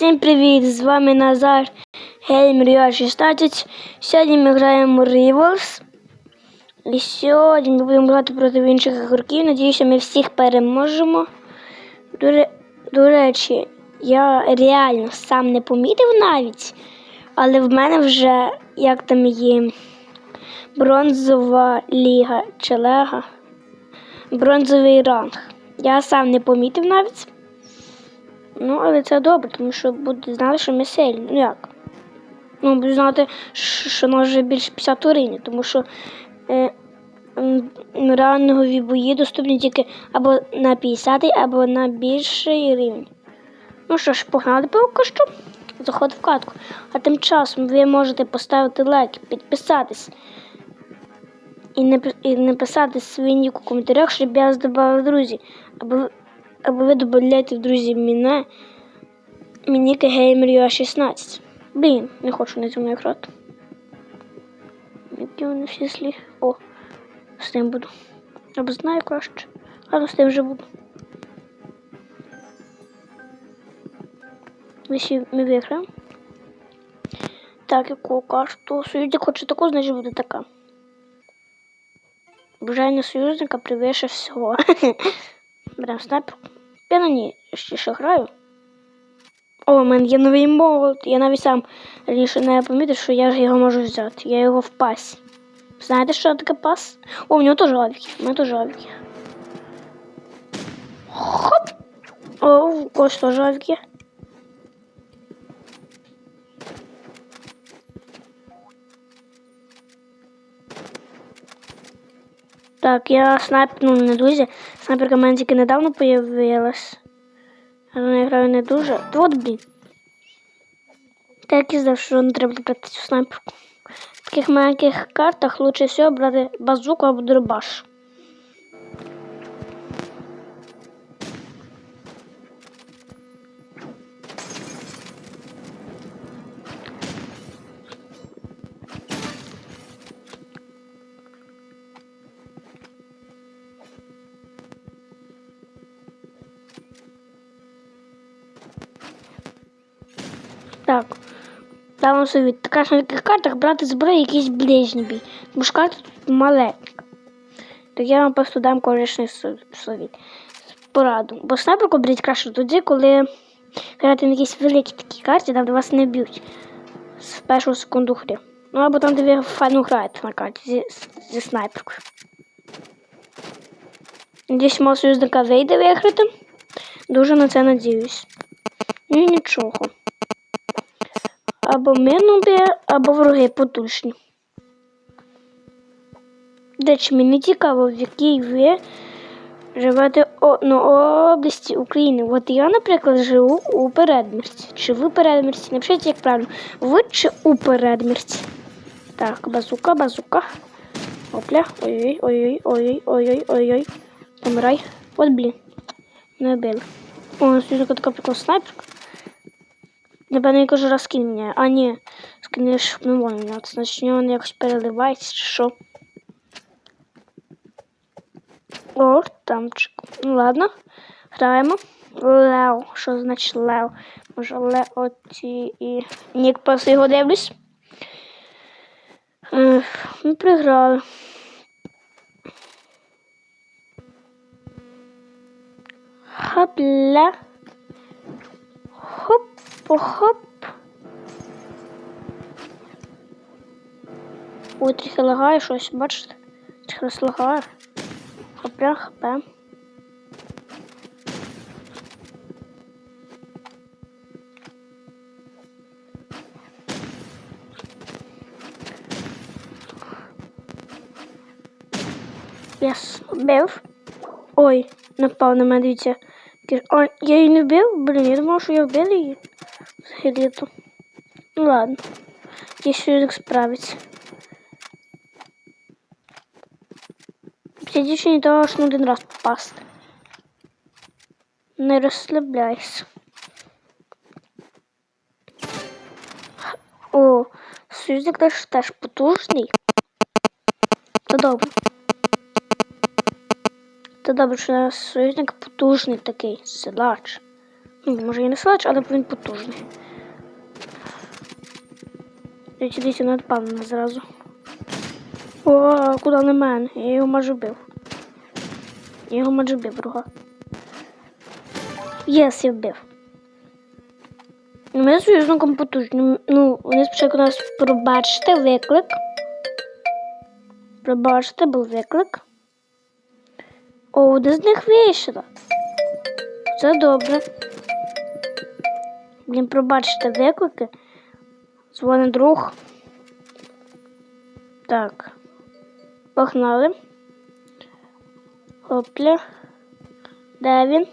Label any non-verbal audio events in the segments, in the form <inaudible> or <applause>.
Всім привіт! З вами Назар Геймер 16. Сьогодні ми граємо Rivals. І сьогодні ми будемо грати проти інших ігроків. Надіюся, ми всіх переможемо. До, до речі, я реально сам не помітив навіть, але в мене вже як там є бронзова ліга чи лега. Бронзовий ранг. Я сам не помітив навіть. Ну, але це добре, тому що будуть знати, що ми сильні. Ну як? Ну, будуть знати, що нас вже більше 50 рівня, тому що е, м, рангові бої доступні тільки або на 50 або на більший рівень. Ну що ж, погнали поки що. Заход в катку. А тим часом ви можете поставити лайк, підписатись і не, і написати свій нік у коментарях, щоб я вас друзі. Або, або ви додаєте в друзі мене Мініки Геймер 16. Блін, не хочу на цьому грати. Які вони всі слі. О, з тим буду. Або знаю краще. Але з тим вже буду. Якщо ми виграємо. Так, яку карту? Союзник хоче таку, значить буде така. Бажання союзника превише всього. <laughs> Беремо снайпер. Я на ній ще ще граю. О, у мене є новий молот. Я навіть сам раніше не помітив, що я ж його можу взяти. Я його в пасі. Знаєте, що таке пас? О, у нього теж лавіки. У мене теж лавіки. Хоп! О, у когось теж авіки. Так, я снайпну не дуже. Снайперка в мене тільки недавно появилась. Але я граю не дуже. От, блін. Так і знав, що не треба брати цю снайперку. В таких маленьких картах лучше всього брати базуку або дробаш. Дам вам совет. Така ж на таких картах брати зброю якийсь ближній бій. Тому що карта тут маленька. Так я вам просто дам корисний со- совет. Пораду. Бо снайперку беріть краще тоді, коли грати на якійсь великій такій карті, там де вас не б'ють з першого секунду гри. Ну або там, де ви файно граєте на карті зі, зі снайперкою. Надіюсь, мого союзника вийде виграти. Дуже на це надіюсь. Ну і нічого. Або ми нуби, або вороги потужні. До мені цікаво, в якій ви живете ну, області України. От я, наприклад, живу у Передмірці. Чи ви Передмірці? Напишіть, як правильно. Ви чи у Передмірці? Так, базука, базука. Опля. Ой-ой, ой-ой, ой-ой, ой-ой, ой-ой. Помирай. От, блін. Не вбили. О, сьогодні така прикольна снайперка. Напевно, кажу, раз скинь мене. А ні, скинеш не можна. Значить, він якось переливається чи що. О, тамчик. Ну ладно. Граємо. Лео. Що значить Лео? Може Лео ті і. Нік просто його дивлюсь. Ми приграли. Хопля. Хоп, хоп. Ой, трохи лагає щось, бачите? Трохи нас лагає. Хопля, хопе. Яс, бив. Ой, напав на мене, дивіться. Кір- А, я її не вбив? Блін, я думав, що я вбив її. Взагалі-то. Ну ладно. Я ще справиться. Цій дівчині того ж на один раз попасти. Не розслабляйся. О, союзник теж теж потужний. Та добре. Та добре, що у нас союзник потужний такий, силач. Ну, може і не силач, але він потужний. Дивіться, дивіться, надпав на мене зразу. О, куди на мене? Я його майже вбив. Я його майже вбив, друга. Єс, я вбив. Ми з союзником потужні. Ну, вони спочатку нас пробачте виклик. Пробачте, був виклик. О, один з них вийшло. Це добре. Блін, пробачте виклики. Дзвонить друг. Так. Погнали. Хопля. Де він?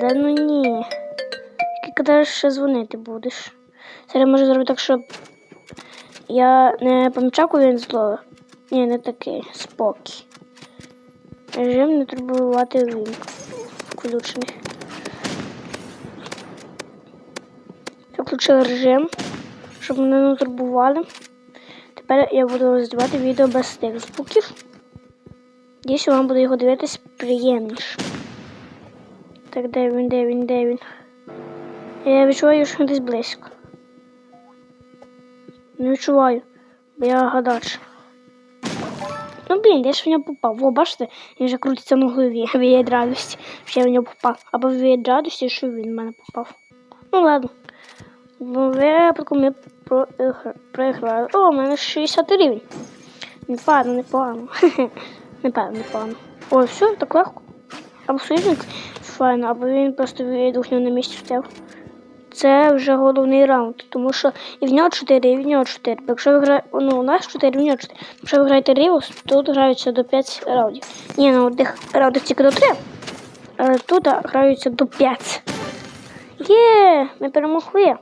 Да ну ні. Скільки ти ще дзвонити будеш? Зараз можу зробити так, щоб я не помічав, коли він зловив. Ні, не такий. Спокій. Режим не турбувати він. Включений. Включив режим, щоб мене не турбували. Тепер я буду знімати відео без тих звуків. Дійсно вам буде його дивитись приємніше. Так, де він, де він, де він? Я відчуваю, що він десь близько. Не відчуваю, бо я гадач. Ну, блін, де ж в нього попав? Во, бачите, він вже крутиться на голові <laughs> від радості, що я в нього попав. Або від радості, що він в мене попав. Ну ладно. В випадку ми проігр- проіграли. О, у мене 60 рівень. Непогано, непогано. <laughs> Непевно, непогано. О, все, так легко. Або союзник файно, або він просто відгукнув на місці стояв. Це вже головний раунд, тому що і в нього 4, і в нього 4. Якщо ви граєте, ну, у нас 4, і в нього 4. Якщо ви граєте Рівус, тут граються до 5 раундів. Ні, на одних раундах тільки до 3, але тут граються до 5. Є, ми перемогли.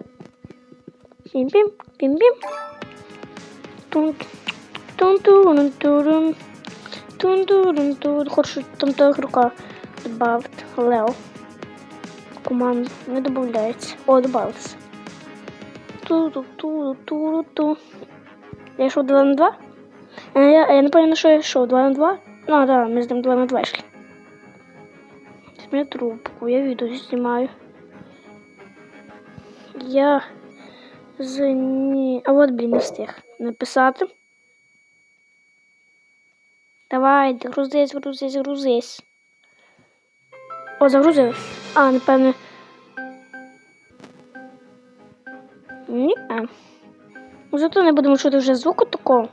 Пім-пім, пім-пім. Тун тун тун тун тун тун тун Хочу там того игрока добавить. Лео. Команду не додається. О, добавился. Ту-ту-ту-ту-ту. Я йшов 2 на 2? А я, я не пам'ятаю, що я йшов 2 на 2? Ну, да, ми з ним 2 на 2 йшли. Візьми трубку, я відео знімаю. Я з ні... А от, блін, не встиг написати. Давай, грузись, грузись, грузись. О, загрузили. А, напевне. Ні. Зато не будемо чути вже звуку такого.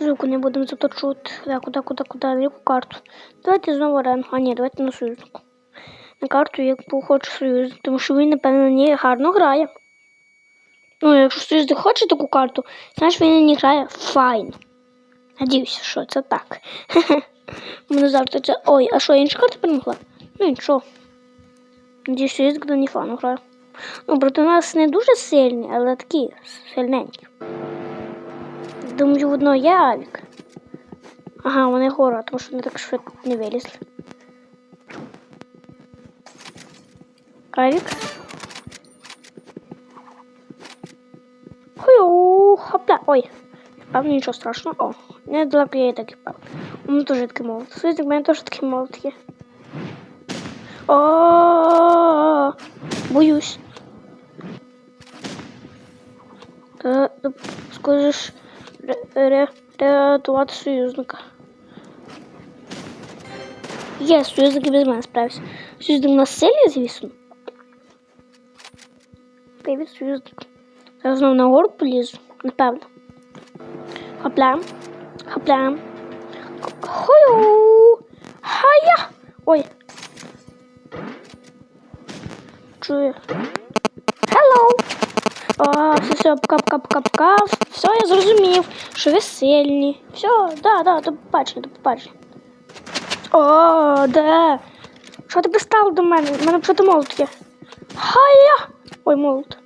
Звуку не будемо зато чути. Так, куди, куди, куди, на яку карту. Давайте знову арену. А ні, давайте на союзнику. На карту, яку хочу союзник, тому що він, напевно, на ній гарно грає. Ну, якщо союзник хоче таку карту, значить він ній грає файн. Надіюся, що це так. <laughs> Мене завтра це. Ой, а що, інша карта перемогла? Ну нічого. Надіюсь, що їздик до Ніфану грає. Ну, проти нас не дуже сильні, але такі сильненькі. Думаю, в одного є авік. Ага, вони гора, тому що вони так швидко не вилізли. Авік. Хою, хопля. Ой, певно нічого страшного. О, недалеко я і так і пав. У мене теж такий молот. Слухайте, в мене теж такий молот є. О, боюсь. Та та скажеш ре- рятувати союзника. Є, союзник і без мене справився. Союзник у нас сильний, звісно. Привіт, союзник. Зараз знову на гору полізу, напевно. Хапляем. Хапляем. Хою! Хая! Ой. Чую. Hello! А, все, все, пока, пока, пока, пока. Все, я зрозумів, що ви сильні. Все, да, да, до побачення, до побачення. О, да. Що ти пристав до мене? У мене що молот є. Хая! Ой, молот.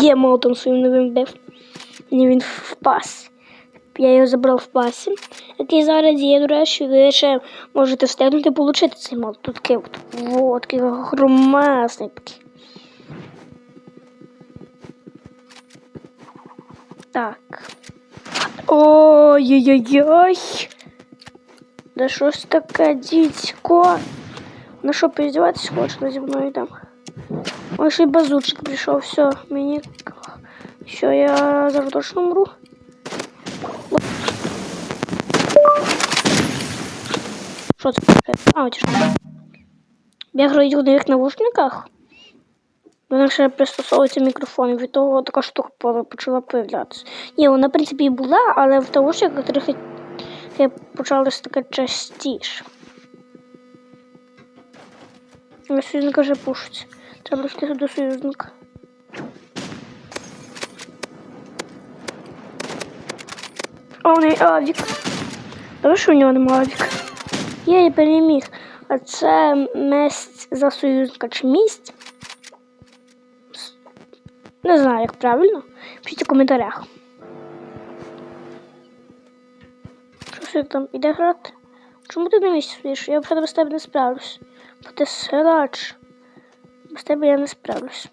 Є молотом своїм новим бив. Мені він впас. Я його забрав в пасі, який зараз є, до речі, ви ще можете встигнути отримати цей молот. Тут такий от, вот, такий громасний такий. Так. Ой-ой-ой. Да що ж таке, дідько? Ну що, поиздеватися хочеш наді мною там? Ой, ще базучик прийшов, все, мені... Все, я зараз точно умру. Що це таке? А, оті що. Я граю в нових наушниках. До них ще пристосовується мікрофон, і від того така штука по- почала появлятися. Ні, вона, в принципі, і була, але в наушниках трохи почалось таке частіше. Але союзника вже пушиться. Треба встигти до союзника. О, у неї авік. Добре, у нього немає авік. Є, я переміг. А це месть за союзника чи мість? Не знаю, як правильно. Пишіть у коментарях. Що там іде грати? Чому ти на місці стоїш? Я вже без тебе не справлюсь. Бо ти срач. Без тебе я не справлюсь.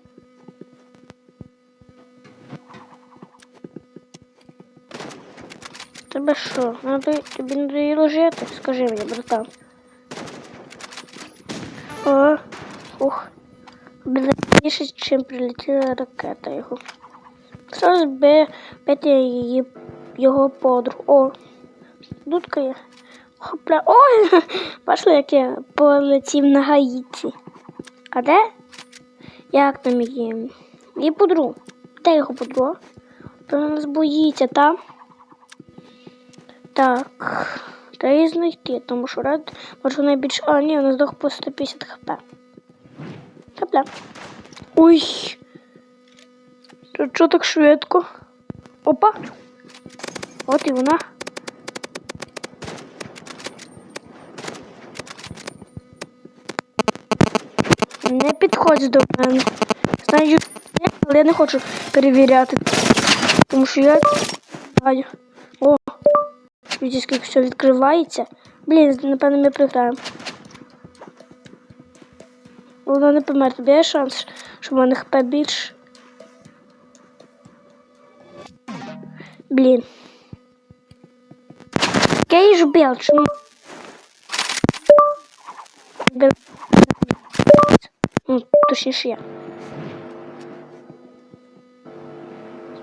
Тебе що? Надо, тобі надоїло жити? Скажи мені, братан. О, ух. Більше, чим прилетіла ракета його. Би бити її його подругу. О, дудка є. Хопля. Ой! <laughs> Бачили, як я полетів на Гаїті. А де? Як там її? Її подругу. Де його подруга? То нас боїться, та? Так. Треба її знайти, тому що рад, може найбільше. А, ні, нас здох по 150 хп. Хапля. Ой. Тут що так швидко? Опа. От і вона. Не до мене. Знаю, але я не хочу перевіряти. Тому що я знаю. О, Видите, скільки все відкривається. Блін, напевно, ми програємо. Вона не помер, тобі є шанс, що в мене хп більше. Блін. Кей ж точніше я.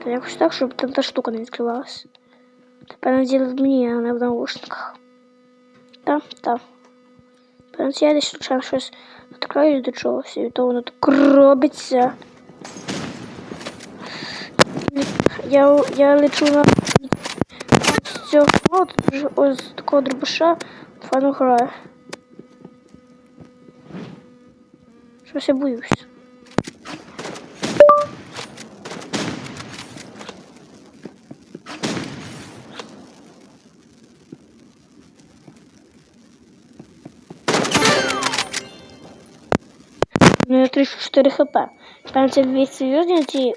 Та якось так, щоб там та штука не відкривалась. Тепер наділи в мені, а не в наушниках. Та, та. Певно, я десь случайно щось відкрию до чогось, і то воно так робиться. Я, я лечу на з цього от, ось з такого дробаша фану граю. Щось я боюсь. У мене 34 хп. Певно, це від серйозності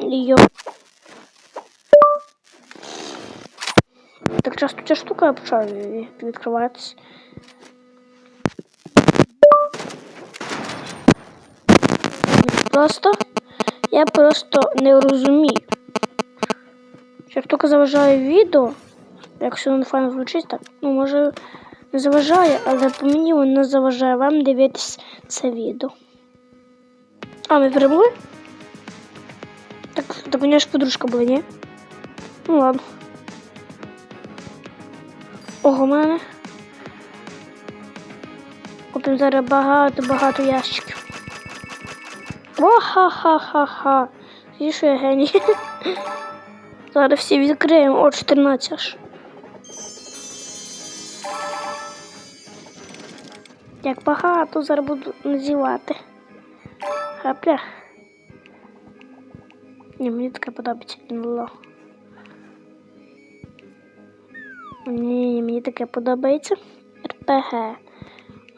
йо. Так часто ця штука почала ві- Просто я просто не розумію. Ця штука заважає відео. Якщо воно файно звучить, ну може не заважає, але по мені воно заважає вам дивитись це відео. А, ми перемогли? Так, так у ж подружка була, ні? Ну ладно. Ого, мене. Купимо зараз багато-багато ящиків. О, ха-ха-ха-ха. Зі що я геній. <laughs> Зараз всі відкриємо. О, 14 аж. Як багато зараз буду називати. Хапля. Ні, мені таке подобається. Ло. Ні, ні, мені таке подобається. РПГ.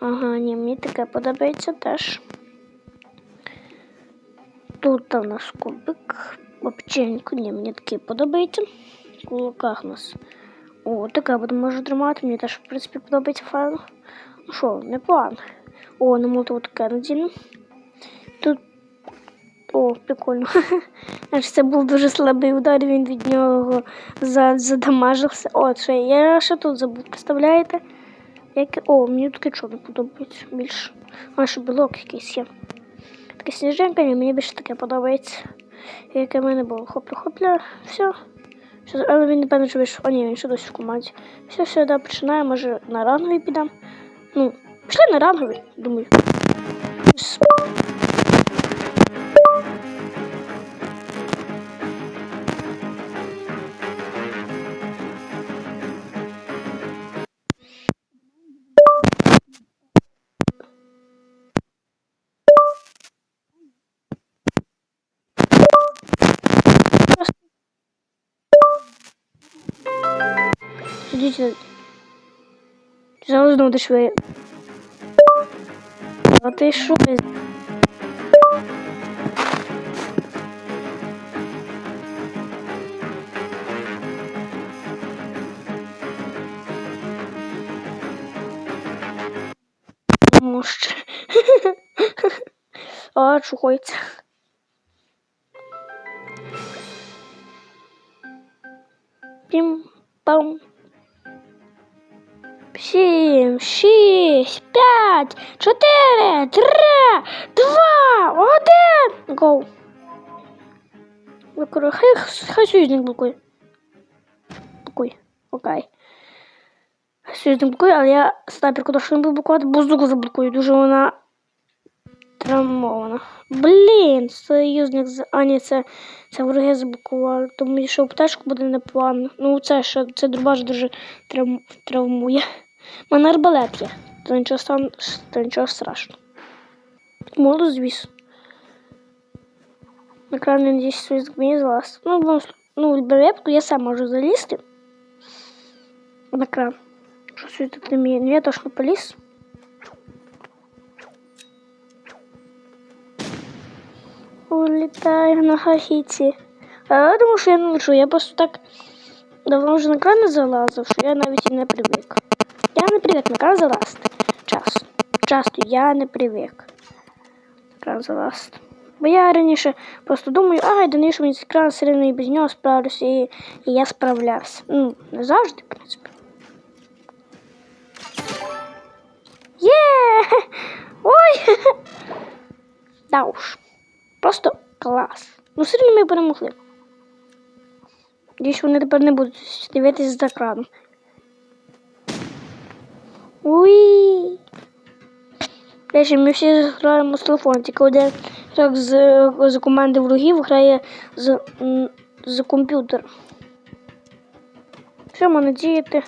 Ага, ні, мені таке подобається теж. Тут у нас кубик. Печеньку, ні, мені таке подобається. В кулаках у нас. О, таке буде можу тримати. Мені теж, в принципі, подобається файл. Ну що, непогано. О, на молоту таке надіну. Тут. О, прикольно. <laughs> Аж це був дуже слабий удар, він від нього задамажився. О, це я ще тут забув, представляєте? Як... О, мені таке чого не подобається більше. А ще білок якийсь є. Таке сніжинка, ні, мені більше таке подобається. Яке в мене було. Хопля-хопля, все. Все, але він напевно що вийшов. О, ні, він ще досі в команді. Все, все, да, починаємо, може на ранговий підемо. Ну, пішли на ранговий, думаю. Сидите. Зараз знову швеї. А ти що? Може. <laughs> А, чухається. Пім-пам. Сім, шість, п'ять, чотири, три, два, один. Гоу. Хай, хай союзник блокує. Блокуй. Окей. Союзник блокує, але я снайперку точно не буду блокувати, бо звуку заблокую. Дуже вона травмована. Блін, союзник з. А, ні, це, це вороги заблокували. Тому що пташку буде непогано. Ну, це що, це дробаш дуже трав... травмує. У мене арбалет є. То нічого, стан... то нічого страшного. Можу, звісно. На кран він десь щось мені залаз. Ну, бо, ну, берепку я сам можу залізти. На кран. Що тут не вміє. Ну, я точно поліз. Улітаю на хахіці. А я думаю, що я не лечу. Я просто так давно вже на кран не залазив, що я навіть і не привик. Я не привик на кран залазити. Часто. Я не привик кран залазити. Бо я раніше просто думаю, ай, донизу мені кран все рівно і без нього справлюся, і, і я справлявся. Ну, не завжди, в принципі. Є! Ой! <laughs> Да уж. Просто клас. Ну, все ми перемогли. Надіюсь, вони тепер не будуть дивитися за краном. Уї! Речі, ми всі граємо з телефону, тільки один грав з, з команди ворогів грає з, з комп'ютера. Що мене діяти?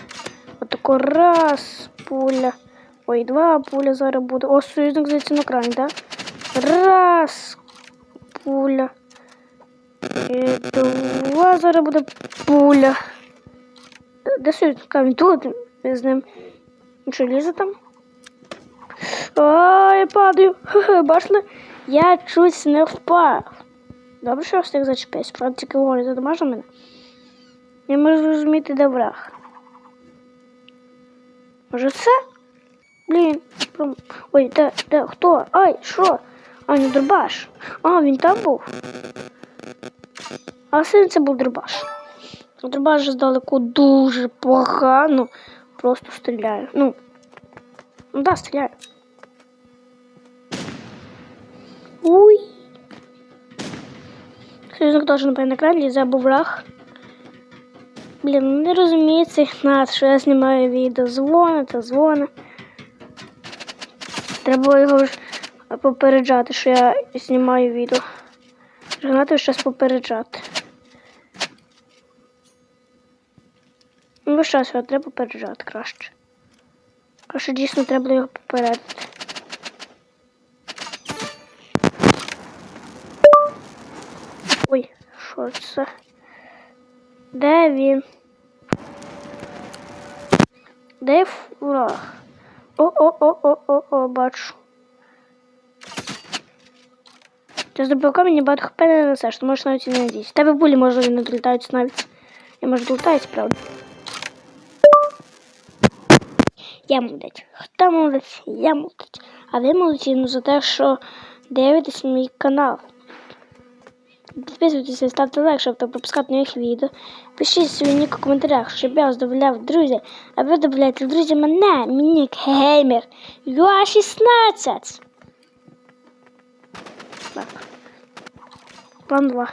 Отако раз пуля. Ой, два пуля зараз буде. О, союзник здається на крані, так? Раз пуля. І два зараз буде пуля. Де- союзник? Він тут з ним. Лізе там? Ой, я падаю. <laughs> Бачили? Я чуть не впав. Добре, що я встиг зачепитися. Правда, тільки вогонь задамажив мене. Я можу зрозуміти, де враг. Може це? Блін. Ой, де, де, хто? Ай, що? А, не дробаш. А, він там був. А син це був дробаш. Дробаш здалеку дуже погано. Просто стріляє. Ну, ну да, стріляє. Уй. Союзник теж напевно на екран лізе або враг. Блін, ну не розуміє цих нас, що я знімаю відео. Дзвони та дзвони. Треба його ж попереджати, що я знімаю відео. Гнати щось попереджати. Весь час його треба попереджати краще. Краще дійсно треба його попередити. Ой, що це? Де він? Де фурах? О-о-о-о-о-о, бачу. Ти здобив камінь, багато хп не несеш, ти можеш навіть і не надіятися. Тебе булі, може, не долітають навіть. Я може долітають, правда. Я молодець. Хто молодець? Я молодець. А ви молодці ну, за те, що дивитесь мій канал. Підписуйтесь, ставте лайк, щоб не пропускати нових відео. Пишіть свій нік у коментарях, щоб я вас додавав друзі. А ви додаєте друзі мене, мій нік геймер. Юа 16. Так. План 2.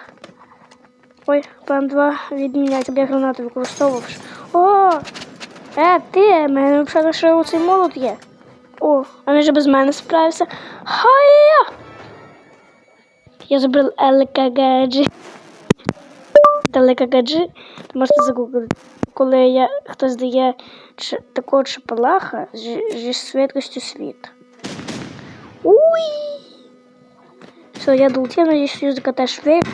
Ой, план 2 відміняти, я гранату використовував. О! Е, ти, мене взагалі ще оцей молот є. О, він же без мене справився. Хай! Я забрал ЛКГД. ЛКГД, то можете загуглити. Коли я, хтось дає ч- такого чепалаха зі, швидкістю світ. Уй! Все, я долетів, надіюсь, фізика теж вийде.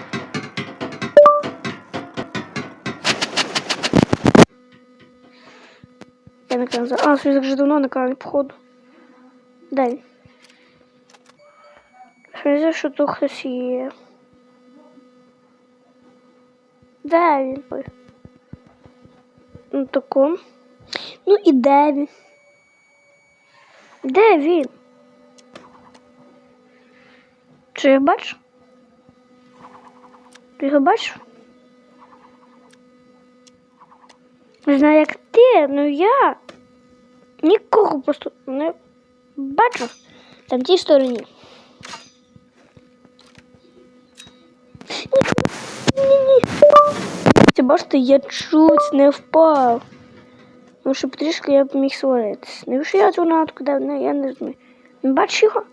Екран за- А, фізик вже давно на екрані, походу. День. Фізик, що тут хтось є. Де він? Ну тако. Ну і де він? Де він? Чи я бачу? Ти його бачиш? Не знаю, як ти, ну я нікого просто не бачу. Там тій стороні. Ти бачите, я чуть не впав. Ну, щоб трішки я б міг сваритися. Не що я цю натку дав, не, я не знаю. Бачиш його?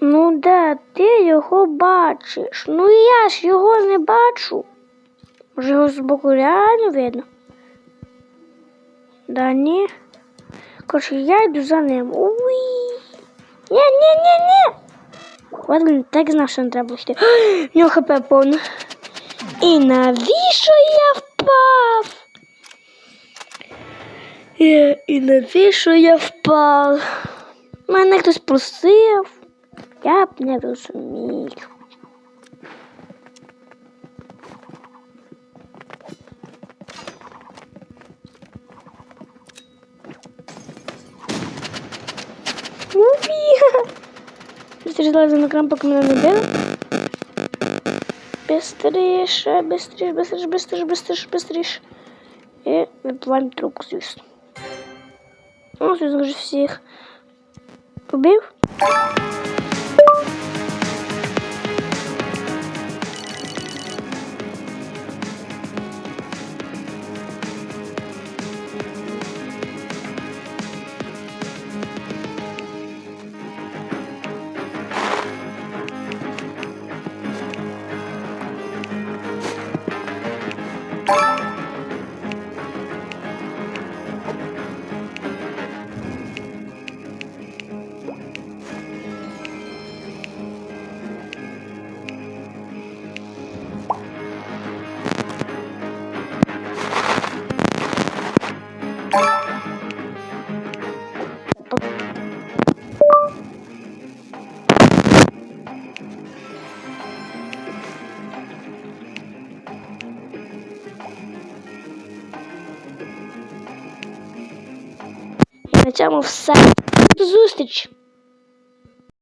Ну де ти його бачиш? Ну я ж його не бачу. Може його з боку реально видно? Да ні. Коротше, я йду за ним. Уй. Ні, ні, ні, ні. От він так знав, що не треба йти. <gasps> В нього хп повно. І навіщо я впав? І, і навіщо я впав? Мене хтось просив. Я б не розумію. Быстрее на екран, поки мене не били. Быстріше, быстріше, быстріше, быстріше, быстріше, быстріше. І випливаємо трубку, звісно. Ну, звісно вже всіх Цьому все. До зустрічі!